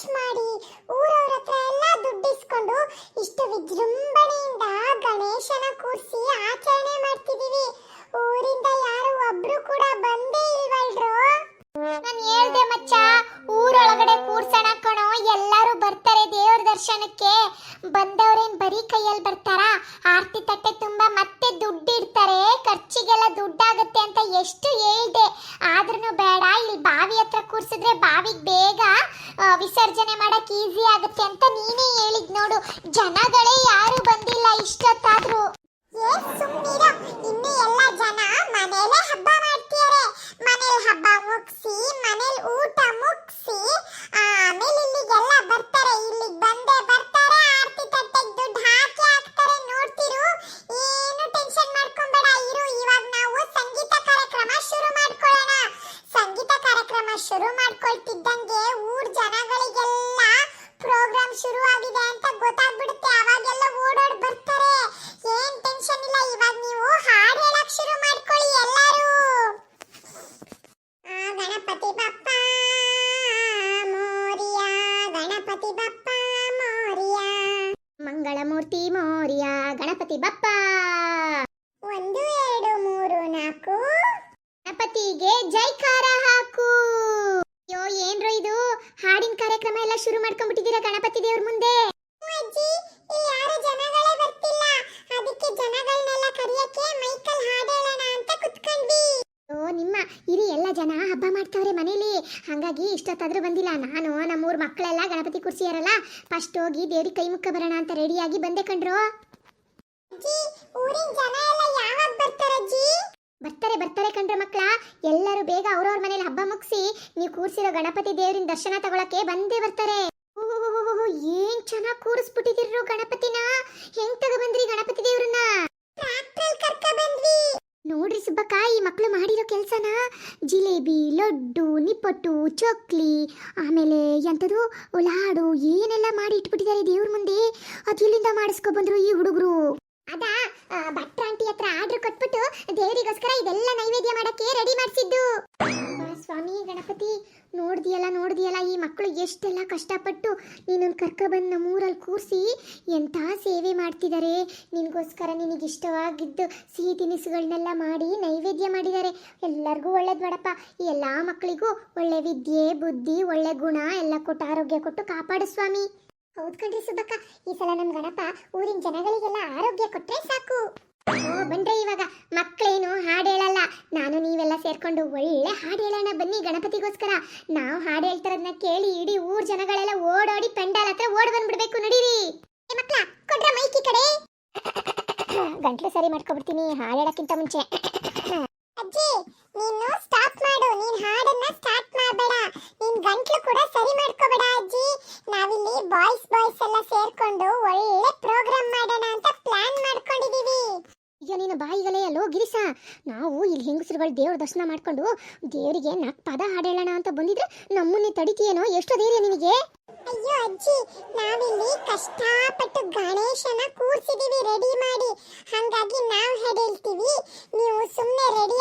ಮಾಡಿ ಊರವ್ರ ಹತ್ರ ಎಲ್ಲ ದುಡ್ಡಿಸ್ಕೊಂಡು ಇಷ್ಟು ವಿಜೃಂಭಣೆಯಿಂದ ಗಣೇಶನ ಕೂರಿಸಿ ಆಚರಣೆ ಮಾಡ್ತಿದೀವಿ. ಊರಿಂದ ಯಾರು ಒಬ್ರು ಕೂಡ ಬಂದೇ ಇಲ್ವಲ್ರು? ನಾನು ಹೇಳ್ದೆ ಮಚ್ಚ, ಊರೊಳಗಡೆ ಕೂರ್ಸಣ ಕಣೋ, ಎಲ್ಲರೂ ಬರ್ತಾರೆ ದೇವ್ರ ದರ್ಶನಕ್ಕೆ. ಬಂದವ್ರೇನ್ ಬರೀ ಕೈಯಲ್ಲಿ ಬರ್ತಾರಾ? ಆರ್ತಿ ತಟ್ಟೆ ತುಂಬಾ ಮತ್ತೆ ದುಡ್ಡಿಡ್ತಾರೆ ಖರ್ಚಿಗೆಲ್ಲ ದುಡ್ಡಾಗುತ್ತೆ ಅಂತ ಎಷ್ಟು ಹೇಳಿದೆ. ಆದ್ರೂ ಬೇಡ, ಇಲ್ಲಿ ಬಾವಿ ಹತ್ರ ಕೂರಿಸಿದ್ರೆ ಬಾವಿಗೆ ಬೇಗ ವಿಸರ್ಜನೆ ಮಾಡಕ್ ಈಸಿ ಆಗುತ್ತೆ ಅಂತ ನೀನೇ ಹೇಳಿದ್ ನೋಡು. ಜನಗಳೇ ಯಾರು ಬಂದಿಲ್ಲ ಇಷ್ಟೊತ್ತಾದ್ರೂ. ಇನ್ನು ಎಲ್ಲ ಜನ ಮನೇಲೆ ಹಬ್ಬ ಮಾಡ್ತಿದ್ದಾರೆ ಮನೇಲಿ ಹಬ್ಬ ಮುಗಿಸಿ ಬಪ್ಪ ಒಂದು ಎರಡು ಮೂರು ನಾಲ್ಕು. ಗಣಪತಿಗೆ ಜೈಕಾರ ಹಾಕು. ಅಯ್ಯೋ ಏನ್ರೋ ಇದು? ಹಾಡಿನ ಕಾರ್ಯಕ್ರಮ ಎಲ್ಲ ಶುರು ಮಾಡ್ಕೊಂಡ್ಬಿಟ್ಟಿದ್ದೀರಾ ಗಣಪತಿ ದೇವ್ರ ಮುಂದೆ? ಅಜ್ಜಿ ಯಾರು ಜನಗಳೇ ಬರ್ತಿಲ್ಲ. ಅದಕ್ಕೆ ಜನಗಳನ್ನೆಲ್ಲ ಕರಿಯಕ್ಕೆ ಮೈಕಲ್ ಹಾಡು ಹೇಳೋಣ ಅಂತ ಕುತ್ಕೊಂಡ್ವಿ. ಓ ನಿಮ್ಮ ಇರಿ ಎಲ್ಲ ಜನ ಹಬ್ಬ ಮಾಡ್ತಾವ್ರೆ ಮನೇಲಿ. ಹಂಗಾಗಿ ಇಷ್ಟೊತ್ತಾದ್ರೂ ಬಂದಿಲ್ಲ. ನಾನು ನಮ್ಮೂರ್ ಮಕ್ಕಳೆಲ್ಲ ಗಣಪತಿ ಕುರ್ಸಿಯಾರಲ್ಲ? ಫಸ್ಟ್ ಹೋಗಿ ದೇವ್ರಿಗೆ ಕೈ ಮುಕ್ಕ ಬರೋಣ ಅಂತ ರೆಡಿಯಾಗಿ ಬಂದೆ ಕಣ್ರು. ಊರಿನ ಜನ ಎಲ್ಲ ಯಾವಾಗ ಬರ್ತಾರಜ್ಜಿ ಬರ್ತಾರೆ ಬರ್ತಾರೆ ಕಣ್ರ ಮಕ್ಕಳ ಎಲ್ಲರೂ ಬೇಗ ಅವ್ರವ್ರ ಮನೇಲಿ ಹಬ್ಬ ಮುಗಿಸಿ ನೀವು ಕೂರ್ಸಿರೋ ಗಣಪತಿ ದೇವರಿನ ದರ್ಶನ ತಗೊಳಕ್ಕೆ ಬಂದೇ ಬರ್ತಾರೆ. ಏನ್ ಚೆನ್ನಾಗಿ ಕೂರಿಸ್ಬಿಟ್ಟಿದಿರ್ರು ಗಣಪತಿನ? ಹೆಂಗ್ ತಗೊಬಂದ್ರಿ ಗಣಪತಿ ದೇವ್ರನ್ನ? ನೋಡ್ರಿ ಸುಬ್ಬಕ್ಕ ಈ ಮಕ್ಕಳು ಮಾಡಿರೋ ಕೆಲ್ಸನ. ಜಿಲೇಬಿ ಲಡ್ಡು ನಿಪ್ಪಟ್ಟು ಚಕ್ಲಿ ಆಮೇಲೆ ಎಂಥದ್ದು ಲಾಡು ಏನೆಲ್ಲ ಮಾಡಿ ಇಟ್ಬಿಟ್ಟಿದ್ದಾರೆ ದೇವ್ರ ಮುಂದೆ. ಅದು ಇಲ್ಲಿಂದ ಮಾಡಿಸ್ಕೊ ಬಂದ್ರು ಈ ಹುಡುಗರು. ಅದ ಭಟ್ರ ಆಂಟಿ ಹತ್ರ ಆರ್ಡರ್ ಕೊಟ್ಬಿಟ್ಟು ದೇವರಿಗೋಸ್ಕರ ಇದೆಲ್ಲ ನೈವೇದ್ಯ ಮಾಡಕ್ಕೆ ರೆಡಿ ಮಾಡಿಸಿದ್ದು. ಸ್ವಾಮಿ, ಗಣಪತಿ, ನೋಡ್ದಿಯಲ್ಲ ನೋಡ್ದಿಯಲ್ಲ, ಈ ಮಕ್ಕಳು ಎಷ್ಟೆಲ್ಲ ಕಷ್ಟಪಟ್ಟು ನೀನು ಕರ್ಕೊಬಂದು ನಮ್ಮೂರಲ್ಲಿ ಕೂರಿಸಿ ಎಂಥ ಸೇವೆ ಮಾಡ್ತಿದ್ದಾರೆ ನಿನಗೋಸ್ಕರ ನಿನಗೆ ಇಷ್ಟವಾಗಿದ್ದು ಸಿಹಿ ತಿನಿಸುಗಳನ್ನೆಲ್ಲ ಮಾಡಿ ನೈವೇದ್ಯ ಮಾಡಿದ್ದಾರೆ ಎಲ್ಲರಿಗೂ ಒಳ್ಳೇದು ಮಾಡಪ್ಪ. ಈ ಎಲ್ಲ ಮಕ್ಕಳಿಗೂ ಒಳ್ಳೆ ವಿದ್ಯೆ, ಬುದ್ಧಿ, ಒಳ್ಳೆ ಗುಣ ಎಲ್ಲ ಕೊಟ್ಟು, ಆರೋಗ್ಯ ಕೊಟ್ಟು ಕಾಪಾಡು ಸ್ವಾಮಿ. ಹೌದ್ ಕಣ್ರಿ ಸುಬ್ಬಕ್ಕ. ಈ ಸಲ ನಮ್ ಗಣಪ ಊರಿನ ಜನಗಳಿಗೆಲ್ಲ ಆರೋಗ್ಯ ಕೊಟ್ರೆ ಸಾಕು. ಬನ್ರಿ ಇವಾಗ. ಮಕ್ಕಳೇನು ಹಾಡು ನಾನು ನೀವೆಲ್ಲ ಸೇರ್ಕೊಂಡು ಒಳ್ಳೆ ಹಾಡು ಹೇಳೋಣ ಬನ್ನಿ ಗಣಪತಿಗೋಸ್ಕರ. ನಾವು ಹಾಡು ಹೇಳ್ತಾರದನ್ನ ಕೇಳಿ ಇಡೀ ಊರ್ ಜನಗಳೆಲ್ಲ ಓಡೋಡಿ ಪೆಂಡಾಲ್ ಹತ್ರ ಓಡ್ ಬಂದ್ಬಿಡ್ಬೇಕು ನಡೀರಿ. ಏ, ಮಕ್ಳ, ಕೊಡ್ರ ಮೈಕಿ ಕಡೆ. ಗಂಟ್ಲು ಸರಿ ಮಾಡ್ಕೊಬಿಡ್ತೀನಿ. ಹಾಡು ಹೇಳಕ್ಕಿಂತ ಮುಂಚೆ. ಅಜ್ಜಿ, ನೀನು ಸ್ಟಾಪ್ ಮಾಡು ನೀನ್ ಹಾಡನ್ನ ಸ್ಟಾರ್ಟ್ ಮಾಡಬೇಡ ನೀನ್ ಗಂಟ್ಲು ಕೂಡ ಸರಿ ಮಾಡ್ಕೋಬೇಡ ಅಜ್ಜಿ ನಾವಿಲ್ಲಿ ಬಾಯ್ಸ್ ಬಾಯ್ಸ್ ಎಲ್ಲ ಸೇರ್ಕೊಂಡು ಒಳ್ಳೆ ಪ್ರೋಗ್ರಾಮ್ ಮಾಡೋಣ ಅಂತ ಪ್ಲಾನ್ ಮಾಡ್ಕೊಂಡಿದೀವಿ. ಅಯ್ಯೋ ನೀನು ಬಾಯಿಗಳೇ ಅಲ್ಲೋ ಗಿರಿಸ ನಾವು ಇಲ್ಲಿ ಹೆಂಗಸರುಗಳು ದೇವ್ರ ದರ್ಶನ ಮಾಡ್ಕೊಂಡು ದೇವರಿಗೆ ನಾಲ್ಕು ಪದ ಹಾಡೇಳೋಣ ಅಂತ ಬಂದಿದ್ರೆ ನಮ್ಮನ್ನೇ ತಡಿತೀಯೇನೋ? ಎಷ್ಟು ಧೈರ್ಯ ನಿನಗೆ. ಅಯ್ಯೋ ಅಜ್ಜಿ ನಾವಿಲ್ಲಿ ಕಷ್ಟಪಟ್ಟು ಗಣೇಶನ ಕೂರ್ಸಿದೀವಿ ರೆಡಿ ಮಾಡಿ. ಹಂಗಾಗಿ ನಾವು ಹೇಳ್ತೀವಿ ನೀವು ಸುಮ್ಮನೆ ರೆಡಿಯಾಗಿ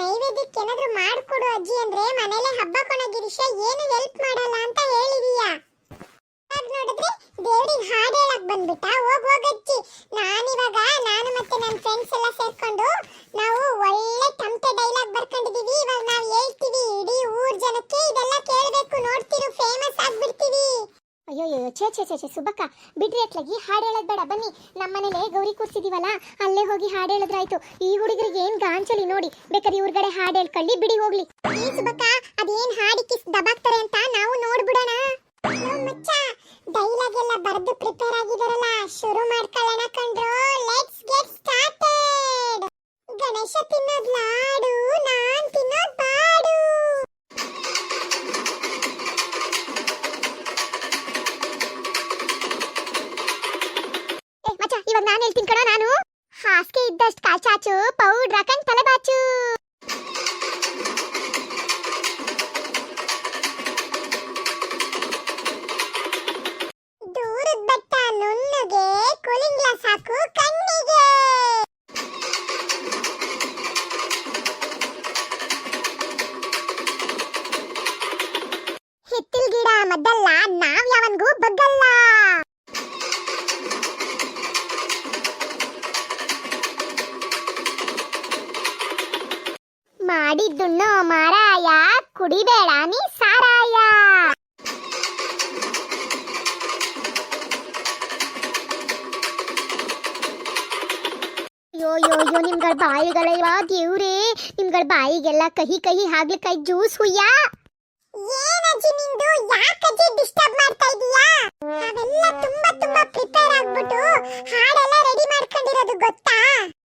ನೈವೇದ್ಯಕ್ಕೆ ಏನಾದ್ರೂ ಮಾಡ್ಕೊಡು ಅಜ್ಜಿ ಅಂದ್ರೆ, ಮನೇಲೆ ಹಬ್ಬ ಕೊಣಗಿರಿಶ ಏನು ಹೆಲ್ಪ್ ಮಾಡಲ್ಲ ಅಂತ ಹೇಳಿದೀಯಾ. ನೋಡಿದ್ರೆ ದೇವ್ರಿಗೆ ಹಾಡು ಹೇಳಕ್ ಬಂದ್ಬಿಟ್ಟ. ಹೋಗ್ ಹೋಗಜ್ಜಿ ನಾನಿವಾಗ ನಾನು ಮತ್ತೆ ನನ್ನ ಫ್ರೆಂಡ್ಸ್ ಎಲ್ಲ ಸೇರ್ಕೊಂಡು ನಾವು ಒಳ್ಳೆ ತಮಟೆ ಡೈಲಾಗ್ ಬರ್ಕೊಂಡಿದೀವಿ. ಇವಾಗ ನಾವು ಹೇಳ್ತೀವಿ, ಇಡೀ ಊರ್ ಜನಕ್ಕೆ ಇದೆಲ್ಲ ಕೇಳಬೇಕು, ನೋಡ್ತಿರು ಅಯ್ಯೋ ಛೇ ಛೇ ಛೇ ಛೇ, ಸುಬ್ಬಕ್ಕ, ಬಿಡ್ರಿ ಅಟ್ಲಾಗಿ ಹಾಡು ಹೇಳೋದು ಬೇಡ, ಬನ್ನಿ. ನಮ್ಮನೇಲೆ ಗೌರಿ ಕೂರಿಸಿದೀವಲ್ಲ, ಅಲ್ಲೇ ಹೋಗಿ ಹಾಡು ಹೇಳಿದ್ರಾಯ್ತು. ಈ ಹುಡುಗರಿಗೆ ಏನ್ ಗಾಂಚಲಿ ನೋಡಿ, ಬೇಕಾದ್ರೆ ಇವ್ರಗಡೆ ಹಾಡು ಹೇಳ್ಕೊಳ್ಳಿ, ಬಿಡಿ ಹೋಗ್ಲಿ. ಈ ಸುಬ್ಬಕ್ಕ, ಅದೇನ್ ಹಾಡಿ ಕಿಸ್ ದಬಾಕ್ತಾರೆ ಅಂತ ನಾವು ನೋಡ್ಬಿಡೋಣ. ಡೈಲಾಗ್ ಎಲ್ಲ ಬರೆದು ಪ್ರಿಪೇರ್ ಆಗಿದಾರಲ್ಲ ಮಾಡ್ತೀನಿ ಕಣ ನಾನು ಹಾಸಿಗೆ ಇದ್ದಷ್ಟು ಕಾಚಾಚು ಪೌಡ್ರ್ ಹಾಕೊಂಡ್ ತಲೆ ಬಾಚು ದೂರದ ಬೆಟ್ಟ ನುಣ್ಣಗೆ ಕೂಲಿಂಗ್ ಗ್ಲಾಸ್ ಹಾಕು ಕಣ್ಣಿಗೆ ಕುಡಿಬೇಡ ನೀ ಸಾರಾಯ. ಅಯ್ಯೋ ಅಯ್ಯೋ ಅಯ್ಯೋ ನಿಮ್ಗಳ ಬಾಯಿಗಳಲ್ವಾ ದೇವ್ರೇ. ನಿಮ್ಗಳ ಬಾಯಿಗೆಲ್ಲ ಕಹಿ ಕಹಿ ಹಾಗಲಕಾಯಿ ಜ್ಯೂಸ್ ಹುಯ್ಯ ಏನಜ್ಜಿ ನಿಂದು? ಯಾಕಜ್ಜಿ ಡಿಸ್ಟರ್ಬ್ ಮಾಡ್ತಾ ಇದೀಯಾ? ನಾವೆಲ್ಲ ತುಂಬಾ ತುಂಬಾ ಪ್ರಿಪೇರ್ ಆಗ್ಬಿಟ್ಟು ಹಾಡೆಲ್ಲ ರೆಡಿ ಮಾಡ್ಕೊಂಡಿರೋದು ಗೊತ್ತಾ?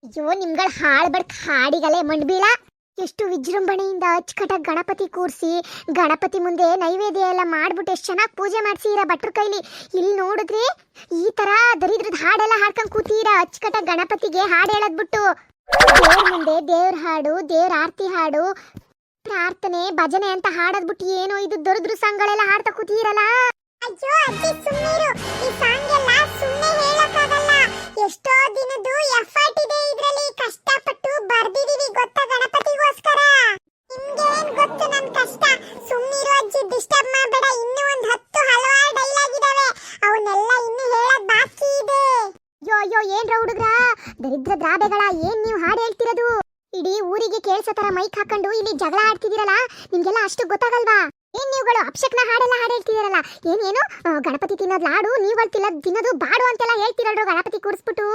ಅಯ್ಯೋ ನಿಮ್ಗಳ ಹಾಳ್ ಬಡ್ಕ್ ಹಾಡಿಗಲೇ ಮಂಡ್ಬೀಳ ಎಷ್ಟು ವಿಜೃಂಭಣೆಯಿಂದ ಅಚ್ಚುಕಟ್ಟಾಗಿ ಗಣಪತಿ ಕೂರಿಸಿ, ಗಣಪತಿ ಮುಂದೆ ನೈವೇದ್ಯ ಎಲ್ಲ ಮಾಡ್ಬಿಟ್ಟು ಎಷ್ಟು ಚೆನ್ನಾಗಿ ಪೂಜೆ ಮಾಡಿಸಿರ ಭಟ್ರ ಕೈಲಿ. ಇಲ್ಲಿ ನೋಡಿದ್ರೆ ಈ ತರ ದರಿದ್ರದ ಹಾಡೆಲ್ಲ ಹಾಡ್ಕೊಂಡು ಕೂತೀರ, ಅಚ್ಚುಕಟ್ಟಾಗಿ ಗಣಪತಿಗೆ ಹಾಡು ಹೇಳದ್ಬಿಟ್ಟು ದೇವ್ರ ಮುಂದೆ ದೇವ್ರ ಹಾಡು, ದೇವ್ರ ಆರತಿ ಹಾಡು, ಪ್ರಾರ್ಥನೆ, ಭಜನೆ ಅಂತ ಹಾಡದ್ಬಿಟ್ಟು ಏನೋ ಇದು ದೊರದ್ರು ಸಾಂಗ್ಗಳೆಲ್ಲ ಹಾಡ್ತಾ ಕೂತೀರಲ್ಲ. ಅಯ್ಯೋ ಸುಮ್ಮನೆ ಹೇಳಕ್ಕಾಗಲ್ಲ. ಎಷ್ಟೋ ದಿನದ್ದು ಎಫರ್ಟ್ ಇದೆ ಇದರಲ್ಲಿ, ಕಷ್ಟಪಟ್ಟು ದರಿದ್ರ ಏನ್ ನೀವು ಹಾಡು ಹೇಳ್ತಿರೋದು? ಇಡೀ ಊರಿಗೆ ಕೇಳಿಸೋ ತರ ಮೈಕ್ ಹಾಕೊಂಡು ಇಲ್ಲಿ ಜಗಳ ಆಡ್ತಿದಿರಲ್ಲ ನಿಮ್ಗೆಲ್ಲ ಅಷ್ಟು ಗೊತ್ತಾಗಲ್ವಾ? ಏನ್ ನೀವುಗಳು ಅಪ್ಶಕ್ನ ಹಾಡೆಲ್ಲ ಹಾಡು ಹೇಳ್ತಿದಿರಲ್ಲ ಏನೇನು ಗಣಪತಿ ತಿನ್ನೋದು ಲಾಡು ನೀವು ತಿನ್ನೋದ್ ಬಾಡು ಅಂತೆಲ್ಲ ಹೇಳ್ತಿರಲ್ರು ಗಣಪತಿ ಕೂರಿಸ್ಬಿಟ್ಟು?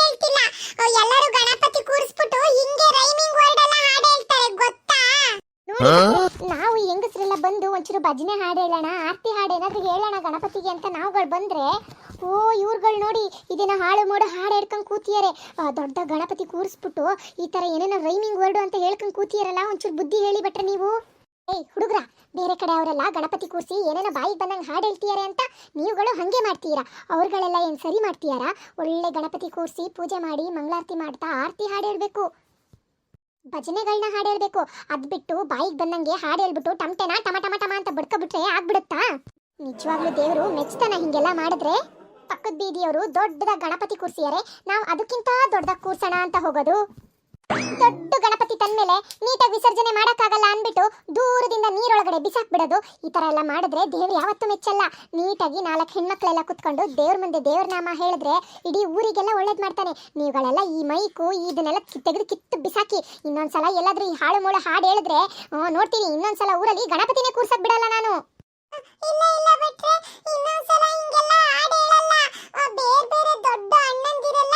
ಹೇಳ್ತಿಲ್ಲ. ಎಲ್ಲರೂ ಗಣಪತಿ ಕೂರಿಸ್ಬಿಟ್ಟು ಹಿಂಗೆ ರೈಮಿಂಗ್ ವರ್ಡ್ ಎಲ್ಲ ಹಾಡು ಹೇಳ್ತಾರೆ ನಾವು ಹೆಂಗಸರೆಲ್ಲ ಬಂದು ಒಂಚೂರು ಭಜನೆ ಹಾಡು ಹೇಳೋಣ, ಆರತಿ ಹಾಡು ಏನಾದ್ರು ಹೇಳೋಣ ಗಣಪತಿಗೆ ಅಂತ ನಾವುಗಳು ಬಂದ್ರೆ, ಓ, ಇವ್ರುಗಳು ನೋಡಿ ಇದನ್ನ ಹಾಳು ಮಾಡು ಹಾಡು ಹೇಳ್ಕೊಂಡು ಕೂತಿಯಾರೆ ದೊಡ್ಡ ಗಣಪತಿ ಕೂರಿಸ್ಬಿಟ್ಟು ಈ ತರ ಏನೇನೋ ರೈಮಿಂಗ್ ವರ್ಡ್ ಅಂತ ಹೇಳ್ಕೊಂಡು ಕೂತಿಯಾರಲ್ಲ ಒಂಚೂರು ಬುದ್ಧಿ ಹೇಳಿ ಬಿಟ್ರೆ ನೀವು? ಏಯ್, ಹುಡುಗ್ರ, ಬೇರೆ ಕಡೆ ಅವರೆಲ್ಲ ಗಣಪತಿ ಕೂರಿಸಿ ಏನೇನೋ ಬಾಯಿಗೆ ಬಂದಂಗೆ ಹಾಡು ಹೇಳ್ತಿದ್ದಾರೆ ಅಂತ ನೀವುಗಳು ಹಂಗೆ ಮಾಡ್ತೀರಾ? ಅವ್ರುಗಳೆಲ್ಲ ಏನು ಸರಿ ಮಾಡ್ತೀಯಾರ ಒಳ್ಳೆ ಗಣಪತಿ ಕೂರಿಸಿ ಪೂಜೆ ಮಾಡಿ, ಮಂಗಳಾರತಿ ಮಾಡ್ತಾ ಆರತಿ ಹಾಡು ಹೇಳ್ಬೇಕು. ಭಜನೆಗಳನ್ನ ಹಾಡು ಹೇಳ್ಬೇಕು ಅದ್ ಬಿಟ್ಟು ಬಾಯಿಗೆ ಬಂದಂಗೆ ಹಾಡು ಹೇಳ್ಬಿಟ್ಟು ಟಮಟೆನ ಟಮ ಟಮ ಟಮ ಅಂತ ಬಡ್ಕೊಬಿಟ್ರೆ ಆಗ್ಬಿಡುತ್ತಾ? ನಿಜವಾಗ್ಲೂ ದೇವರು ಮೆಚ್ತಾನ ಹಿಂಗೆಲ್ಲ ಮಾಡಿದ್ರೆ? ಪಕ್ಕದ ಬೀದಿಯವರು ದೊಡ್ಡದ ಗಣಪತಿ ಕೂರ್ಸಿಯಾರೆ ನಾವು ಅದಕ್ಕಿಂತ ದೊಡ್ಡದಾಗಿ ಕೂರ್ಸೋಣ ಅಂತ ಹೋಗೋದು. ದೊಡ್ಡ ಗಣಪತಿ ತಂದ್ಮೇಲೆ ನೀಟಾಗಿ ವಿಸರ್ಜನೆ ಮಾಡೋಕ್ಕಾಗಲ್ಲ ಅಂದ್ಬಿಟ್ಟು ದೂರದಿಂದ ನೀರೊಳಗಡೆ ಬಿಸಾಕ್ಬಿಡೋದು. ಈ ತರ ಎಲ್ಲ ಮಾಡಿದ್ರೆ ದೇವ್ರು ಯಾವತ್ತೂ ಮೆಚ್ಚಲ್ಲ. ನೀಟಾಗಿ ನಾಲ್ಕು ಹೆಣ್ಮಕ್ಳೆಲ್ಲ ಕುತ್ಕೊಂಡು ದೇವ್ರ ಮುಂದೆ ದೇವ್ರ ನಾಮ ಹೇಳಿದ್ರೆ ಇಡೀ ಊರಿಗೆಲ್ಲ ಒಳ್ಳೇದು ಮಾಡ್ತಾನೆ. ನೀವುಗಳೆಲ್ಲ ಈ ಮೈಕು ಇದನ್ನೆಲ್ಲ ತೆಗೆದು ಕಿತ್ತು ಬಿಸಾಕಿ, ಇನ್ನೊಂದ್ಸಲ ಎಲ್ಲಾದ್ರೂ ಈ ಹಾಳು ಮೂಳು ಹಾಡು ಹೇಳಿದ್ರೆ ನೋಡ್ತೀನಿ, ಇನ್ನೊಂದ್ಸಲ ಊರಲ್ಲಿ ಗಣಪತಿನೇ ಕೂರ್ಸಕ್ ಬಿಡಲ್ಲ ನಾನು. ಇಲ್ಲ ಇಲ್ಲ ಬೇರೆ ದೊಡ್ಡ ಅಣ್ಣಂದಿರೆಲ್ಲ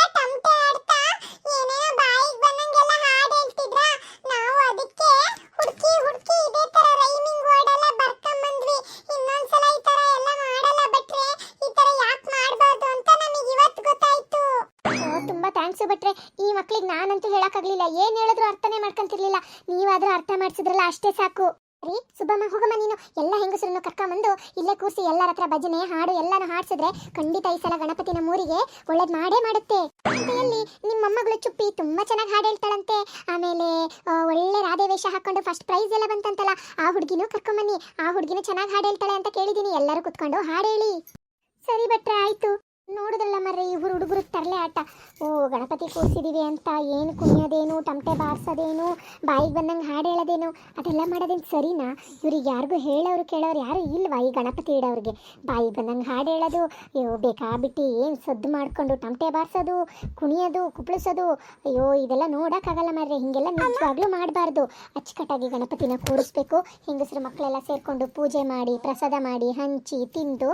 ನೀವಾದ್ರೂ ಮಾಡಿಸಿದ್ರಲ್ಲ, ಅಷ್ಟೇ ಸಾಕು. ರೀ, ಸುಬ್ಬಮ್ಮ, ಹೋಗಮ್ಮ ನೀನು. ಎಲ್ಲ ಹೆಂಗಸರನ್ನು ಕರ್ಕೊಂಬಂದು ಇಲ್ಲೇ ಕೂರಿಸಿ ಎಲ್ಲರ ಹತ್ರ ಭಜನೆ, ಹಾಡು ಎಲ್ಲಾನು ಹಾಡ್ಸಿದ್ರೆ ಖಂಡಿತ ಈ ಸಲ ಗಣಪತಿನ ಮೂರಿಗೆ ಒಳ್ಳೇದ್ ಮಾಡೇ ಮಾಡುತ್ತೆ. ಜೊತೆಯಲ್ಲಿ ನಿಮ್ಮ ಮೊಮ್ಮಗಳು ಚುಪ್ಪಿ ತುಂಬಾ ಚೆನ್ನಾಗಿ ಹಾಡು ಹೇಳ್ತಾಳಂತೆ. ಆಮೇಲೆ ಒಳ್ಳೆ ರಾಧೆ ವೇಷ ಹಾಕೊಂಡು ಫಸ್ಟ್ ಪ್ರೈಸ್ ಎಲ್ಲ ಬಂತಂತಲ್ಲ, ಆ ಹುಡುಗಿನೂ ಕರ್ಕೊಂಬನ್ನಿ. ಆ ಹುಡುಗಿನೂ ಚೆನ್ನಾಗಿ ಹಾಡು ಹೇಳ್ತಾಳೆ ಅಂತ ಕೇಳಿದೀನಿ. ಎಲ್ಲರೂ ಕುತ್ಕೊಂಡು ಹಾಡು ಹೇಳಿ. ಸರಿ ಭಟ್ರೆ, ಆಯ್ತು. ನೋಡಿದ್ರಲ್ಲ ಮರ್ರೆ, ಇವ್ರು ಹುಡುಗರು ತರಲೆ ಆಟ. ಓ, ಗಣಪತಿ ಕೂರಿಸಿದೀವಿ ಅಂತ ಏನು ಕುಣಿಯೋದೇನು ತಮಟೆ ಬಾರಿಸೋದೇನು, ಬಾಯಿಗೆ ಬಂದಂಗೆ ಹಾಡು ಹೇಳೋದೇನು, ಅದೆಲ್ಲ ಮಾಡೋದೇನು ಸರಿನಾ? ಇವ್ರಿಗೆ ಯಾರಿಗೂ ಹೇಳೋರು ಕೇಳೋರು ಯಾರು ಇಲ್ವಾ ಈ ಗಣಪತಿ ಇಡೋರಿಗೆ? ಬಾಯಿಗೆ ಬಂದಂಗೆ ಹಾಡು ಹೇಳೋದು, ಅಯ್ಯೋ, ಬೇಕಾಬಿಟ್ಟು ಏನು ಸದ್ದು ಮಾಡಿಕೊಂಡು ತಮಟೆ ಬಾರಿಸೋದು, ಕುಣಿಯೋದು, ಕುಪ್ಪಳಿಸೋದು, ಅಯ್ಯೋ, ಇದೆಲ್ಲ ನೋಡೋಕ್ಕಾಗಲ್ಲ ಮಾರ್ರೆ, ಹೀಗೆಲ್ಲ ನಿಜವಾಗ್ಲೂ ಮಾಡಬಾರ್ದು. ಅಚ್ಚುಕಟ್ಟಾಗಿ ಗಣಪತಿನ ಕೂರಿಸ್ಬೇಕು, ಹೆಂಗಸರು ಮಕ್ಕಳೆಲ್ಲ ಸೇರಿಕೊಂಡು ಪೂಜೆ ಮಾಡಿ, ಪ್ರಸಾದ ಮಾಡಿ, ಹಂಚಿ, ತಿಂದು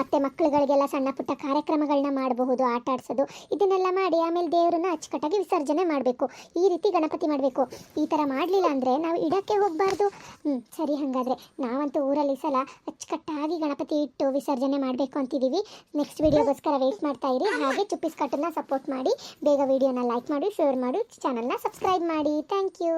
ಮತ್ತೆ ಮಕ್ಕಳುಗಳಿಗೆಲ್ಲ ಸಣ್ಣ ಪುಟ್ಟ ಕಾರ್ಯಕ್ರಮಗಳನ್ನ ಮಾಡಬಹುದು, ಆಟ ಆಡಿಸೋದು, ಇದನ್ನೆಲ್ಲ ಮಾಡಿ ಆಮೇಲೆ ದೇವರನ್ನ ಅಚ್ಚುಕಟ್ಟಾಗಿ ವಿಸರ್ಜನೆ ಮಾಡಬೇಕು. ಈ ರೀತಿ ಗಣಪತಿ ಮಾಡಬೇಕು. ಈ ಥರ ಮಾಡಲಿಲ್ಲ ಅಂದರೆ ನಾವು ಇಡಕ್ಕೆ ಹೋಗಬಾರ್ದು. ಹ್ಞೂ ಸರಿ ಹಾಗಾದರೆ. ನಾವಂತೂ ಊರಲ್ಲಿ ಸಲ ಅಚ್ಚುಕಟ್ಟಾಗಿ ಗಣಪತಿ ಇಟ್ಟು ವಿಸರ್ಜನೆ ಮಾಡಬೇಕು ಅಂತಿದ್ದೀವಿ ನೆಕ್ಸ್ಟ್ ವಿಡಿಯೋಗೋಸ್ಕರ ವೆಯ್ಟ್ ಮಾಡ್ತಾ ಇರಿ. ಹಾಗೆ ಚುಪ್ಪಿಸ್ ಕಟ್ಟನ್ನ ಸಪೋರ್ಟ್ ಮಾಡಿ. ಬೇಗ ವೀಡಿಯೋನ ಲೈಕ್ ಮಾಡಿ ಶೇರ್ ಮಾಡಿ ಚಾನಲ್ನ ಸಬ್ಸ್ಕ್ರೈಬ್ ಮಾಡಿ. Thank you